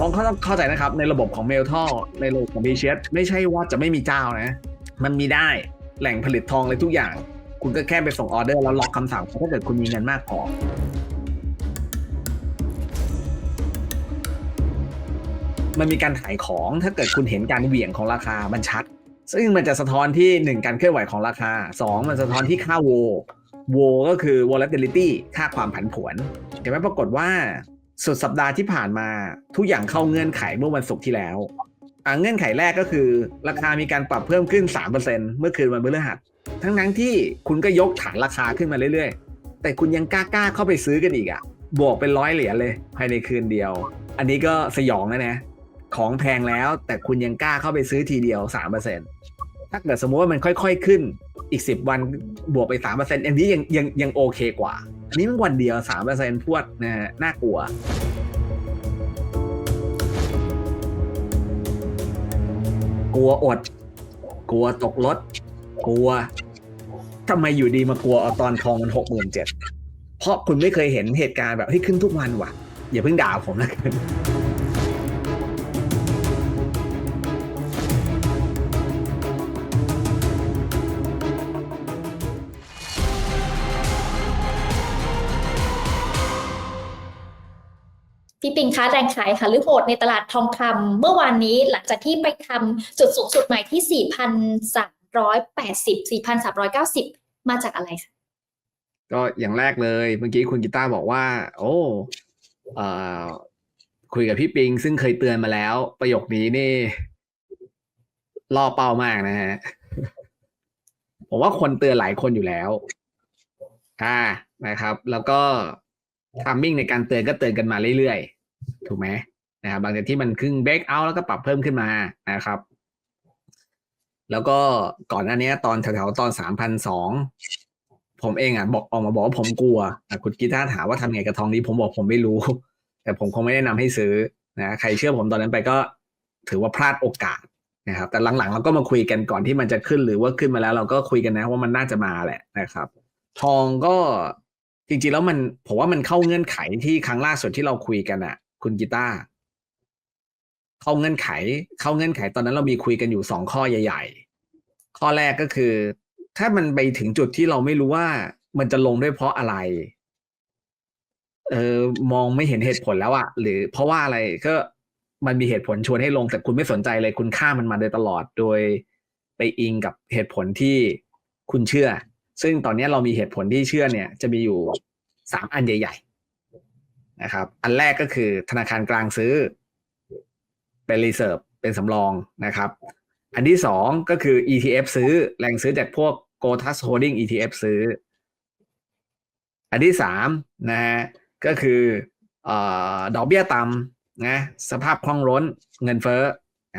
ลองเข้าเข้าใจนะครับ ในระบบของเมลทัลในระบบของบีเชสไม่ใช่ว่าจะไม่มีเจ้านะ มันมีได้แหล่งผลิตทองเลยทุกอย่าง คุณก็แค่ไปส่งออเดอร์แล้วล็อกคำสั่งถ้าเกิดคุณมีเงินมากพอมันมีการขายของถ้าเกิดคุณเห็นการเหวี่ยงของราคามันชัด ซึ่งมันจะสะท้อนที่หนึ่งการเคลื่อนไหวของราคาสองมันสะท้อนที่ค่าโวโวก็คือ volatility ค่าความผันผวนเห็นไหมปรากฏว่า สุดสัปดาห์ที่ผ่านมาทุกอย่างเข้าเงื่อนไขเมื่อวันศุกร์ที่แล้วเงื่อนไขแรกก็คือ ราคามีการปรับเพิ่มขึ้น 3%เมื่อคืนวันพฤหัส ทั้งนั้นที่คุณก็ยกฐานราคาขึ้นมาเรื่อยๆ แต่คุณยังกล้าๆเข้าไปซื้อกันอีกอะ บวกเป็นร้อยเหรียญเลย ภายในคืนเดียว อันนี้ก็สยองนะนะ ของแพงแล้วแต่คุณยังกล้าเข้าไปซื้อทีเดียว 3%ถ้าเกิดสมมติว่ามันค่อยๆขึ้น อีก 10 วันบวกไป 3%อันนี้ยังยังยังโอเคกว่า อันนี้มันวันเดียว3%พวดนะฮะน่ากลัวกลัวอด กลัวตกรถ กลัวทำไมอยู่ดีมากลัวเอาตอนทองมันหกหมื่นเจ็ดเพราะคุณไม่เคยเห็นเหตุการณ์แบบเฮ้ยขึ้นทุกวันว่ะ อย่าเพิ่งด่าผมนะ พี่ปิงคะแรงขายค่ะหรือโหดในตลาดทองคำเมื่อวานนี้หลังจากที่ไปทำจุดสูงสุดใหม่ที่ 4,380 4,390 มาจากอะไรคะก็อย่างแรกเลยเมื่อกี้คุณกีตาร์บอกว่า โอ้เอ่อคุยกับพี่ปิง ซึ่งเคยเตือนมาแล้ว ประโยคนี้นี่ล่อเป้ามากนะฮะผมว่าคนเตือนหลายคนอยู่แล้วอ่านะครับ แล้วก็ทามมิ่งในการเตือนก็เตือนกันมาเรื่อยๆ ถูกไหมนะครับบางทีที่มันครึ่งเบรกเอาแล้วก็ปรับเพิ่มขึ้นมานะครับ แล้วก็ก่อนหน้านี้ตอนแถวๆตอนสามพันสองผมเองอะบอกออกมาบอกว่าผมกลัวคุณกีตาร์ถามว่าทำไงกับทองนี้ผมบอกผมไม่รู้ แต่ผมคงไม่แนะนำให้ซื้อนะใครเชื่อผมตอนนั้นไปก็ถือว่าพลาดโอกาสนะครับ แต่หลังๆเราก็มาคุยกันก่อนที่มันจะขึ้นหรือว่าขึ้นมาแล้ว เราก็คุยกันนะว่ามันน่าจะมาแหละนะครับ ทองก็จริงๆแล้วมันผมว่ามันเข้าเงื่อนไขที่ครั้งล่าสุดที่เราคุยกันอะ คุณกีตาร์เข้าเงื่อนไข เข้าเงื่อนไข ตอนนั้นเรามีคุยกันอยู่สองข้อใหญ่ ๆ ข้อแรกก็คือ ถ้ามันไปถึงจุดที่เราไม่รู้ว่ามันจะลงด้วยเพราะอะไร เออมองไม่เห็นเหตุผลแล้วอะหรือเพราะว่าอะไรก็มันมีเหตุผลชวนให้ลงแต่คุณไม่สนใจเลยคุณข้ามมันมาโดยตลอดโดยไปอิงกับเหตุผลที่คุณเชื่อ ซึ่งตอนนี้เรามีเหตุผลที่เชื่อเนี่ย จะมีอยู่สามอันใหญ่ ๆ นะครับ อันแรกก็คือธนาคารกลางซื้อ เป็นรีเซิร์ฟเป็นสำรองนะครับ อันที่สองก็คือ ETF ซื้อแรงซื้อจากพวก g o t a s Holding ETF ซื้อ อันที่สามนะฮะก็คืออดอกเบี้ยต่ำนะสภาพคล่องล้นเงินเฟ้ออ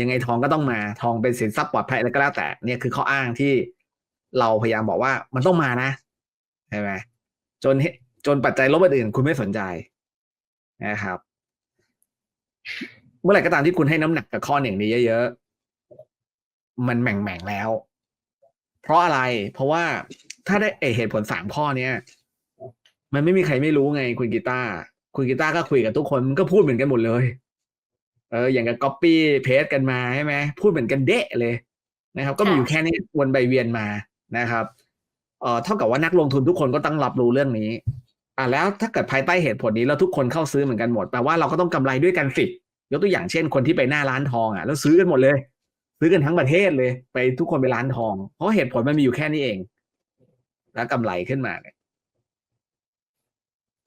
ยังไงทองก็ต้องมาทองเป็นสินทรัพย์ปลอดภัยแล้วก็แล้วแต่เนี่ยคือข้ออ้างที่เราพยายามบอกว่ามันต้องมานะใช่ไหมจน จนปัจจัยลบอื่นๆคุณไม่สนใจนะครับ เมื่อไหร่ก็ตามที่คุณให้น้ำหนักกับข้อหนึ่งนี้เยอะๆ มันแหม่งๆแล้ว เพราะอะไร เพราะว่าถ้าได้เอเหตุผลสามข้อเนี้ยมันไม่มีใครไม่รู้ไงคุณกีตาร์คุณกีตาร์ก็คุยกับทุกคนมันก็พูดเหมือนกันหมดเลย เออ อย่างกับก๊อปปี้เพจกันมาใช่ไหมพูดเหมือนกันเดะเลยนะครับ ก็มีอยู่แค่นี้วนไปเวียนมานะครับ เอ่อเท่ากับว่านักลงทุนทุกคนก็ต้องรับรู้เรื่องนี้ อะแล้วถ้าเกิดภายใต้เหตุผลนี้แล้วทุกคนเข้าซื้อเหมือนกันหมดแปลว่าเราก็ต้องกำไรด้วยกันสิยกตัวอย่างเช่นคนที่ไปหน้าร้านทองอะแล้วซื้อกันหมดเลย ซื้อกันทั้งประเทศเลย ไปทุกคนไปร้านทอง เพราะเหตุผลมันมีอยู่แค่นี้เอง แล้วกำไรขึ้นมาเนี่ย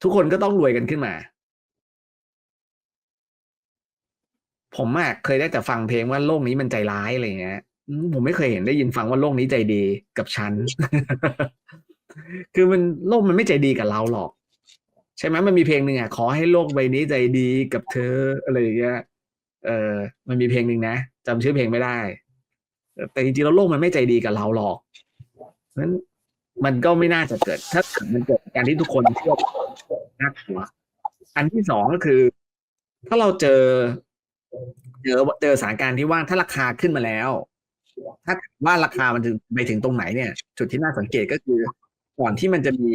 ทุกคนก็ต้องรวยกันขึ้นมา ผมอะเคยได้แต่ฟังเพลงว่าโลกนี้มันใจร้ายอะไรเงี้ยผมไม่เคยเห็นได้ยินฟังว่าโลกนี้ใจดีกับฉัน คือมันโลกมันไม่ใจดีกับเราหรอก ใช่ไหมมันมีเพลงหนึ่งอะขอให้โลกใบนี้ใจดีกับเธออะไรอย่างเงี้ยเออมันมีเพลงหนึ่งนะจำชื่อเพลงไม่ได้ แต่จริงๆแล้วโลกมันไม่ใจดีกับเราหรอกเพราะฉะนั้นมันก็ไม่น่าจะเกิด ถ้าเกิดมันเกิดการที่ทุกคนเชื่อน่ากลัวอันที่สองก็คือ ถ้าเราเจอเจอเจอสถานการณ์ที่ว่าถ้าราคาขึ้นมาแล้ว ถ้าว่าราคามันถึงไปถึงตรงไหนเนี่ย จุดที่น่าสังเกตก็คือ ก่อนที่มันจะมี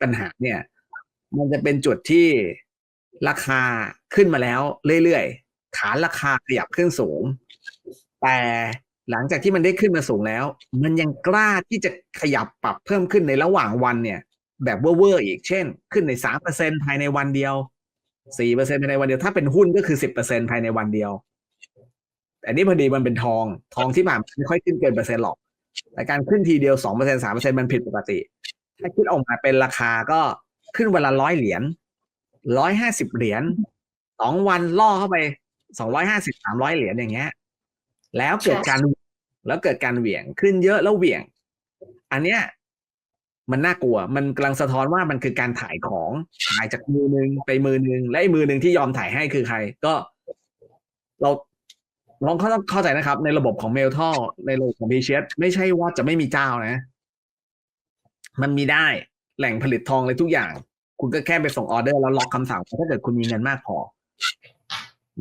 ปัญหาเนี่ย มันจะเป็นจุดที่ราคาขึ้นมาแล้วเรื่อยๆ ฐานราคาขยับขึ้นสูง แต่หลังจากที่มันได้ขึ้นมาสูงแล้ว มันยังกล้าที่จะขยับปรับเพิ่มขึ้นในระหว่างวันเนี่ย แบบเวอร์ๆอีกเช่น ขึ้นในสามเปอร์เซ็นภายในวันเดียวสี่เปอร์เซ็นภายในวันเดียวถ้าเป็นหุ้นก็คือสิบเปอร์เซ็นภายในวันเดียวแต่นี่พอดีมันเป็นทองทองที่ผ่านไม่ค่อยขึ้นเกินเปอร์เซ็นต์หรอกแต่การขึ้นทีเดียวสองเปอร์เซ็นสามเปอร์เซ็นมันผิดปกติ ถ้าคิดออกมาเป็นราคาก็ ขึ้นวันละร้อยเหรียญร้อยห้าสิบเหรียญสองวันล่อเข้าไปสองร้อยห้าสิบสามร้อยเหรียญอย่างเงี้ย แล้วเกิดการแล้วเกิดการเหวี่ยงขึ้นเยอะแล้วเหวี่ยง อันเนี้ยมันน่ากลัว มันกำลังสะท้อนว่ามันคือการถ่ายของถ่ายจากมือหนึ่งไปมือหนึ่งและไอ้มือหนึ่งที่ยอมถ่ายให้คือใคร ก็ เราลองเข้าเข้าใจนะครับ ในระบบของเมลท่อในระบบของพีเชสไม่ใช่ว่าจะไม่มีเจ้านะ มันมีได้ แหล่งผลิตทองเลยทุกอย่าง คุณก็แค่ไปส่งออเดอร์แล้วล็อกคำสั่งถ้าเกิดคุณมีเงินมากพอ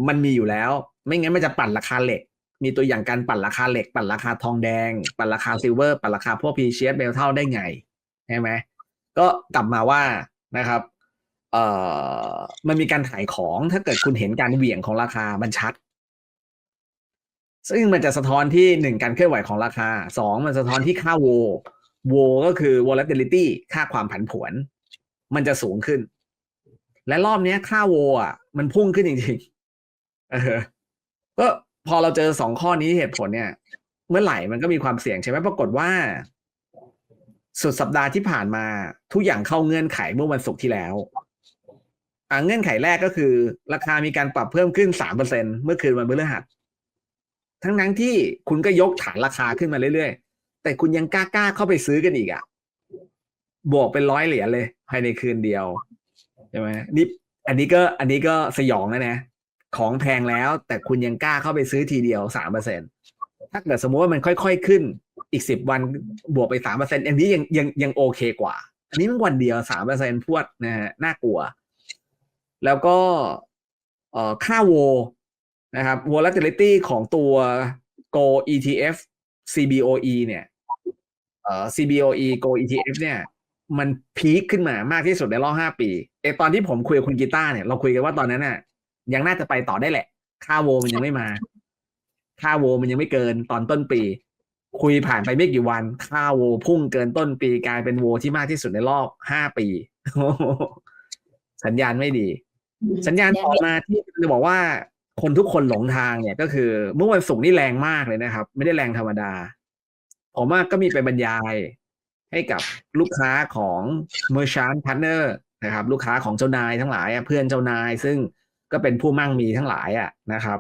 มันมีอยู่แล้ว ไม่งั้นมันจะปั่นราคาเหล็ก มีตัวอย่างการปั่นราคาเหล็ก ปั่นราคาทองแดง ปั่นราคาซิลเวอร์ปั่นราคาพวกพีเชียสเมลเท่าได้ไงใช่ไหมก็กลับมาว่านะครับเอ่อมันมีการขายของถ้าเกิดคุณเห็นการเหวี่ยงของราคามันชัด ซึ่งมันจะสะท้อนที่หนึ่งการเคลื่อนไหวของราคาสองมันสะท้อนที่ค่าโว โวก็คือ volatility ค่าความผันผวน มันจะสูงขึ้น และรอบนี้ค่าโวอะมันพุ่งขึ้นจริงๆเออก็พอเราเจอสองข้อนี้เหตุผลเนี่ย เมื่อไหร่มันก็มีความเสี่ยงใช่ไหมปรากฏว่า สุดสัปดาห์ที่ผ่านมาทุกอย่างเข้าเงื่อนไขเมื่อวันศุกร์ที่แล้วอ่าเงื่อนไขแรกก็คือ ราคามีการปรับเพิ่มขึ้นสามเปอร์เซ็นเมื่อคืนวันพฤหัสทั้งนั้นที่คุณก็ยกฐานราคาขึ้นมาเรื่อยๆ แต่คุณยังกล้าๆเข้าไปซื้อกันอีกอะ่ะ บวกเป็นร้อยเหรียญเลยภายในคืนเดียวใช่ไหมนี่อันนี้ก็อันนี้ก็สยองแล้วนะของแพงแล้ว แต่คุณยังกล้าเข้าไปซื้อทีเดียวสามเปอร์เซ็นถ้าเกิดสมมติว่ามันค่อยๆขึ้นอีกสิบวันบวกไปสามเปอร์เซ็นอันนี้ยังยังยังโอเคกว่า อันนี้มันวันเดียวสามเปอร์เซ็นพวดนะฮะน่ากลัว แล้วก็เอ่อค่าโวนะครับ volatility ของตัว Go ETF CBOE เนี่ย เอ่อ CBOE Go ETF เนี่ย มันพีคขึ้นมามากที่สุดในรอบห้าปีเอตอนที่ผมคุยกับคุณกีตาร์เนี่ยเราคุยกันว่าตอนนั้นน่ะ ยังน่าจะไปต่อได้แหละ ค่าโวมันยังไม่มา ค่าโวมันยังไม่เกินตอนต้นปี คุยผ่านไปไม่กี่วัน ค่าโวพุ่งเกินต้นปีกลายเป็นโวที่มากที่สุดในรอบห้าปีสัญญาณไม่ดี สัญญาณต่อมาที่จะบอกว่าคนทุกคนหลงทางเนี่ยก็คือเมื่อวันศุกร์นี่แรงมากเลยนะครับ ไม่ได้แรงธรรมดา ผมว่าก็มีไปบรรยายให้กับลูกค้าของ Merchant Partner นะครับลูกค้าของเจ้านายทั้งหลายเพื่อนเจ้านาย ซึ่งก็เป็นผู้มั่งมีทั้งหลายอะนะครับ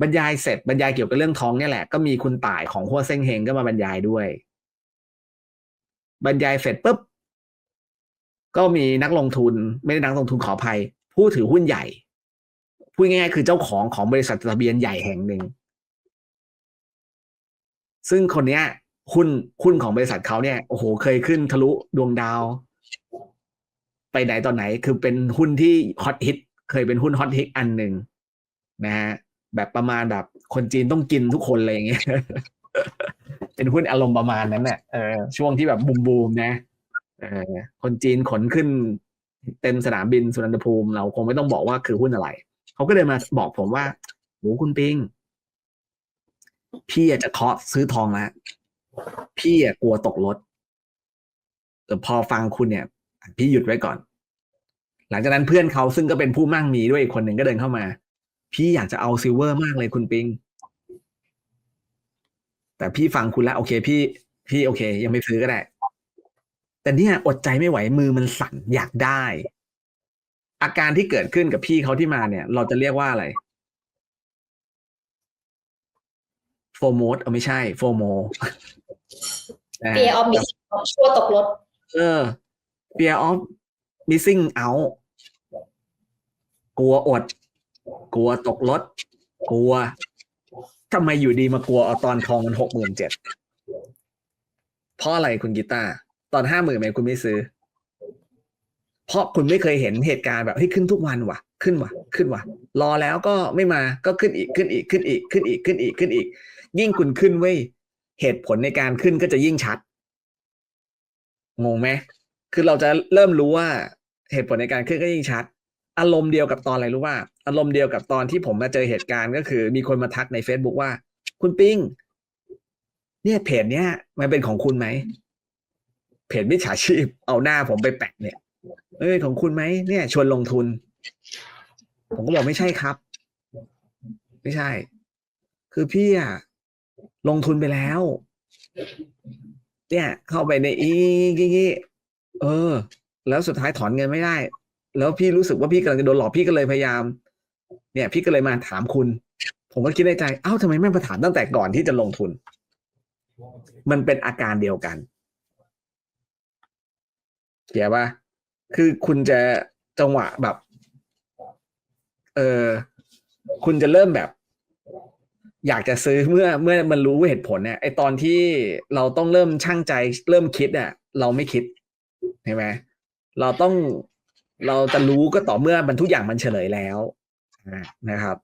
บรรยายเสร็จบรรยายเกี่ยวกับเรื่องทองเนี่ยแหละก็มีคุณต่ายของหัวเซ้งเฮงก็มาบรรยายด้วย บรรยายเสร็จปุ๊บก็มีนักลงทุนไม่ได้นักลงทุนขออภัย ผู้ถือหุ้นใหญ่พูดง่ายๆคือเจ้าของของบริษัททะเบียนใหญ่แห่งหนึ่ง ซึ่งคนเนี้ยหุ้นหุ้นของบริษัทเขาเนี่ยโอ้โหเคยขึ้นทะลุดวงดาว ไปไหนตอนไหน คือเป็นหุ้นที่ฮอตฮิตเคยเป็นหุ้นฮอตฮิตอันหนึ่งนะฮะแบบประมาณแบบคนจีนต้องกินทุกคนอะไรอย่างเงี้ยเป็นหุ้นอารมณ์ประมาณนั้นเนี่ยเออช่วงที่แบบบูมบูมนะเออคนจีนขนขึ้น เต็มสนามบินสุวรรณภูมิ เราคงไม่ต้องบอกว่าคือหุ้นอะไร เขาก็เลยมาบอกผมว่าโหคุณปิง พี่อยากจะเคาะซื้อทองแล้วพี่กลัวตกรถแต่พอฟังคุณเนี่ย พี่หยุดไว้ก่อน หลังจากนั้นเพื่อนเขาซึ่งก็เป็นผู้มั่งมีด้วยอีกคนหนึ่งก็เดินเข้ามา พี่อยากจะเอาซิลเวอร์มากเลยคุณปิง แต่พี่ฟังคุณแล้ว โอเคพี่ พี่โอเค ยังไม่ซื้อก็ได้ แต่เนี่ยอดใจไม่ไหวมือมันสั่นอยากได้ อาการที่เกิดขึ้นกับพี่เขาที่มาเนี่ย เราจะเรียกว่าอะไร โฟโมดเออไม่ใช่โฟโมเปียออมมิสชั่วตกรถ เออ fear of missing out กลัวอด กลัวตกรถ กลัวทำไมอยู่ดีมากลัวเอาตอนทองมันหกหมื่นเจ็ดเพราะอะไรคุณกีตาร์ตอนห้าหมื่นไหมคุณไม่ซื้อ เพราะคุณไม่เคยเห็นเหตุการณ์แบบเฮ้ยขึ้นทุกวันว่ะ ขึ้นว่ะ ขึ้นว่ะ รอแล้วก็ไม่มาก็ขึ้นอีกขึ้นอีกขึ้นอีกขึ้นอีกขึ้นอีกขึ้นอีก ยิ่งคุณขึ้นเว้ยเหตุผลในการขึ้นก็จะยิ่งชัดงงไหมคือเราจะเริ่มรู้ว่าเหตุผลในการขึ้นก็ยิ่งชัด อารมณ์เดียวกับตอนอะไรรู้ว่า อารมณ์เดียวกับตอนที่ผมมาเจอเหตุการณ์ก็คือ มีคนมาทักใน Facebook ว่า คุณปิ้ง เนี่ยเพจเนี้ยมันเป็นของคุณไหมเพจมิจฉาชีพเอาหน้าผมไปแปะเนี่ย เอ้ยของคุณไหมเนี่ย ชวนลงทุน ผมก็บอกไม่ใช่ครับ ไม่ใช่ คือพี่อะ ลงทุนไปแล้ว เนี่ย เข้าไปในอีกี้เออ แล้วสุดท้ายถอนเงินไม่ได้ แล้วพี่รู้สึกว่าพี่กำลังจะโดนหลอกพี่ก็เลยพยายาม เนี่ย พี่ก็เลยมาถามคุณ ผมก็คิดในใจ เอ้าทำไมไม่มาถามตั้งแต่ก่อนที่จะลงทุน มันเป็นอาการเดียวกันเขียป่ะคือคุณจะจังหวะแบบ เออ คุณจะเริ่มแบบ อยากจะซื้อเมื่อเมื่อมันรู้เหตุผลเนี่ยไอตอนที่เราต้องเริ่มช่างใจเริ่มคิดอะเราไม่คิดใช่ไหมเราต้องเราจะรู้ก็ต่อเมื่อมันทุกอย่างมันเฉลยแล้วนะครับ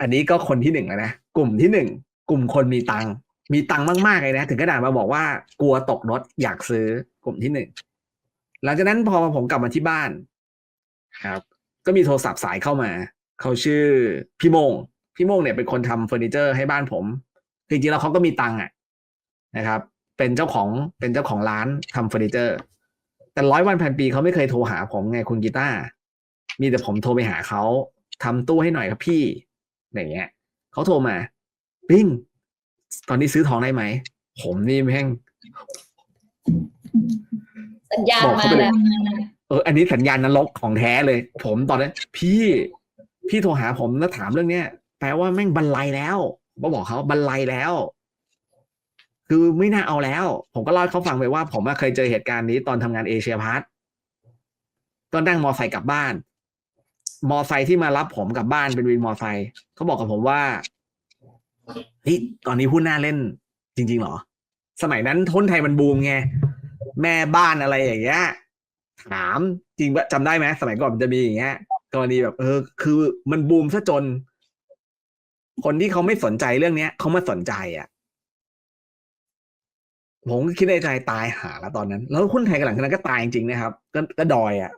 อันนี้ก็คนที่หนึ่งแล้วนะกลุ่มที่หนึ่งกลุ่มคนมีตังมีตังมากๆเลยนะ ถึงขนาดมาบอกว่ากลัวตกรถอยากซื้อกลุ่มที่หนึ่งหลังจากนั้นพอผมกลับมาที่บ้าน ครับ ก็มีโทรศัพท์สายเข้ามา เขาชื่อพี่โมง พี่โมงเนี่ยเป็นคนทำเฟอร์นิเจอร์ให้บ้านผมคือจริงๆแล้วเขาก็มีตังค์อะนะครับ เป็นเจ้าของเป็นเจ้าของร้านทำเฟอร์นิเจอร์ แต่ร้อยวันพันปีเขาไม่เคยโทรหาผมไงคุณกีตาร์มีแต่ผมโทรไปหาเขาทำตู้ให้หน่อยครับพี่อย่างเงี้ยเขาโทรมาปิ้งตอนนี้ซื้อทองได้ไหม ผมนี่แม่งสัญญาณบอกมาเขาไปเลยแล้วเอออันนี้สัญญาณนรกของแท้เลย ผมตอนนั้นพี่พี่โทรหาผมแล้วถามเรื่องเนี้ย แปลว่าแม่งบรรลัยแล้วก็บอกเขาบรรลัยแล้ว คือไม่น่าเอาแล้ว ผมก็เล่าให้เขาฟังไปว่า ผมเคยเจอเหตุการณ์นี้ตอนทำงานเอเชียพาร์ทก็นั่งมอไซค์กลับบ้าน มอไซค์ที่มารับผมกลับบ้านเป็นวินมอไซค์เขาบอกกับผมว่าเฮ้ยตอนนี้หุ้นน่าเล่น จริง ๆ หรอ สมัยนั้นทุนไทยมันบูมไงแม่บ้านอะไรอย่างเงี้ยถามจริงปะจำได้ไหมสมัยก่อนมันจะมีอย่างเงี้ยกรณีแบบ เออ คือมันบูมซะจน คนที่เขาไม่สนใจเรื่องเนี้ยเขามาสนใจอะผมก็คิดในใจตายหาแล้วตอนนั้น แล้วหุ้นไทยกันหลังจากนั้นก็ตายจริงๆนะครับ ก็ก็ดอยอะ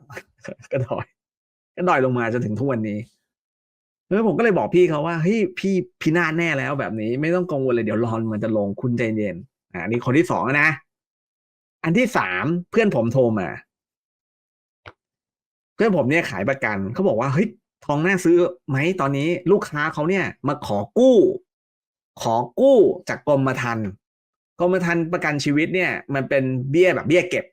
ก็ดอย ก็ดอยลงมาจนถึงทุกวันนี้เออผมก็เลยบอกพี่เขาว่าเฮ้ยพี่พินาศแน่แล้วแบบนี้ ไม่ต้องกังวลเลยเดี๋ยวรอนมันจะลงคุณใจเย็นอ่านี่คนที่สองนะ อันที่สามเพื่อนผมโทรมา เพื่อนผมเนี่ยขายประกันเขาบอกว่าเฮ้ย องน่าซื้อไหมตอนนี้ลูกค้าเขาเนี่ยมาขอกู้ ขอกู้จากกรมธรรม์กรมธรรม์ประกันชีวิตเนี่ย มันเป็นเบี้ยแบบเบี้ยเก็บ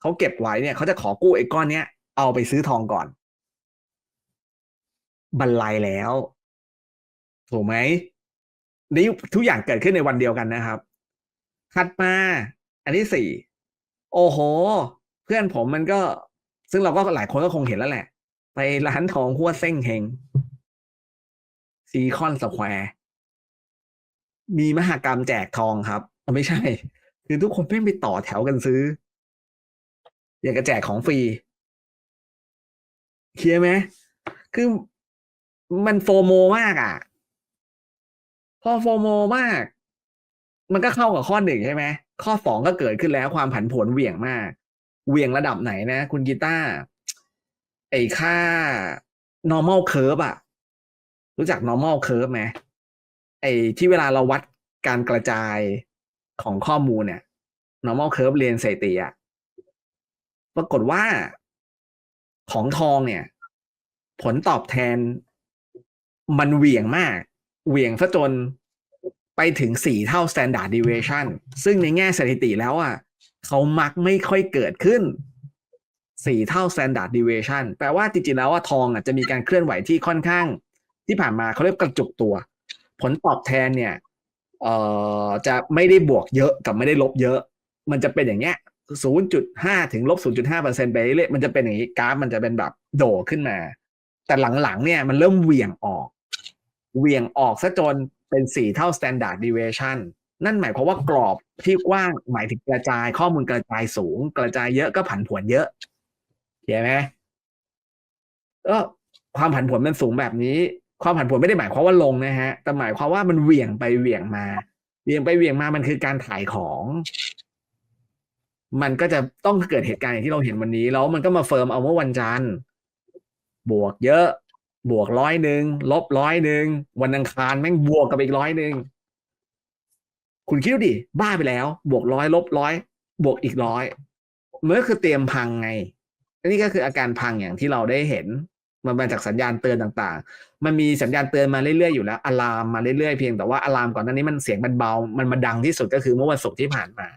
เขาเก็บไว้เนี่ยเขาจะขอกู้ไอ้ก้อนเนี้ยเอาไปซื้อทองก่อน บรรลัยแล้ว ถูกไหมนี่ทุกอย่างเกิดขึ้นในวันเดียวกันนะครับถัดมา อันที่สี่โอ้โห เพื่อนผมมันก็ ซึ่งเราก็หลายคนก็คงเห็นแล้วแหละ ไปร้านทองหัวเส้งเฮงซีคอนสแควร์มีมหากรรมแจกทองครับไม่ใช่ คือทุกคนแม่งไปต่อแถวกันซื้อ อยากจะแจกของฟรีเคลียร์ไหมคือมันโฟโมมากอะ พอโฟโมมาก มันก็เข้ากับข้อหนึ่งใช่ไหมข้อสองก็เกิดขึ้นแล้วความผันผวนเหวี่ยงมากเหวี่ยงระดับไหนนะ คุณกีตาร์ อ้ค่า normal curve อะรู้จัก normal curve ไหมไอ้ที่เวลาเราวัดการกระจายของข้อมูลเนี่ย normal curve เรียนสถิติอะปรากฏว่าของทองเนี่ย ผลตอบแทนมันเหวี่ยงมาก เหวี่ยงซะจนไปถึงสี่เท่า standard deviation ซึ่งในแง่สถิติแล้วอะเขามักไม่ค่อยเกิดขึ้น สี่เท่า standard deviation แปลว่าจริงๆแล้วว่าทองอะจะมีการเคลื่อนไหวที่ค่อนข้าง ที่ผ่านมาเขาเรียกกระจุกตัว ผลตอบแทนเนี่ยเอ่อจะไม่ได้บวกเยอะกับไม่ได้ลบเยอะ มันจะเป็นอย่างเงี้ย0.5ถึงลบ0.5เปอร์เซ็นต์ไปเรื่อยมันจะเป็นอย่างนี้กราฟมันจะเป็นแบบโดดขึ้นมา แต่หลังๆเนี่ยมันเริ่มเหวี่ยงออกเหวี่ยงออกซะจนเป็นสี่เท่า standard deviation นั่นหมายความว่ากรอบที่กว้างหมายถึงกระจายข้อมูลกระจายสูง กระจายเยอะก็ผันผวนเยอะ เข้าไหมก็ความผันผวนมันสูงแบบนี้ ความผันผวนไม่ได้หมายความว่าลงนะฮะ แต่หมายความว่ามันเหวี่ยงไปเหวี่ยงมา เหวี่ยงไปเหวี่ยงมามันคือการถ่ายของ มันก็จะต้องเกิดเหตุการณ์อย่างที่เราเห็นวันนี้แล้วมันก็มาเฟิร์มเอาเมื่อวันจันทร์บวกเยอะ บวกร้อยหนึ่งลบร้อยหนึ่งวันอังคารแม่งบวกกับอีกร้อยหนึ่งคุณคิดดูดิบ้าไปแล้ว บวกร้อยลบร้อยบวกอีกร้อยมันก็คือเตรียมพังไง นี่ก็คืออาการพังอย่างที่เราได้เห็น มันมาจากสัญญาณเตือนต่างๆ มันมีสัญญาณเตือนมาเรื่อยๆอยู่แล้วอะลามมาเรื่อยๆเพียงแต่ว่าอะลามก่อนหน้านี้มันเสียงมันเบา มันมาดังที่สุดก็คือเมื่อวันศุกร์ที่ผ่านมา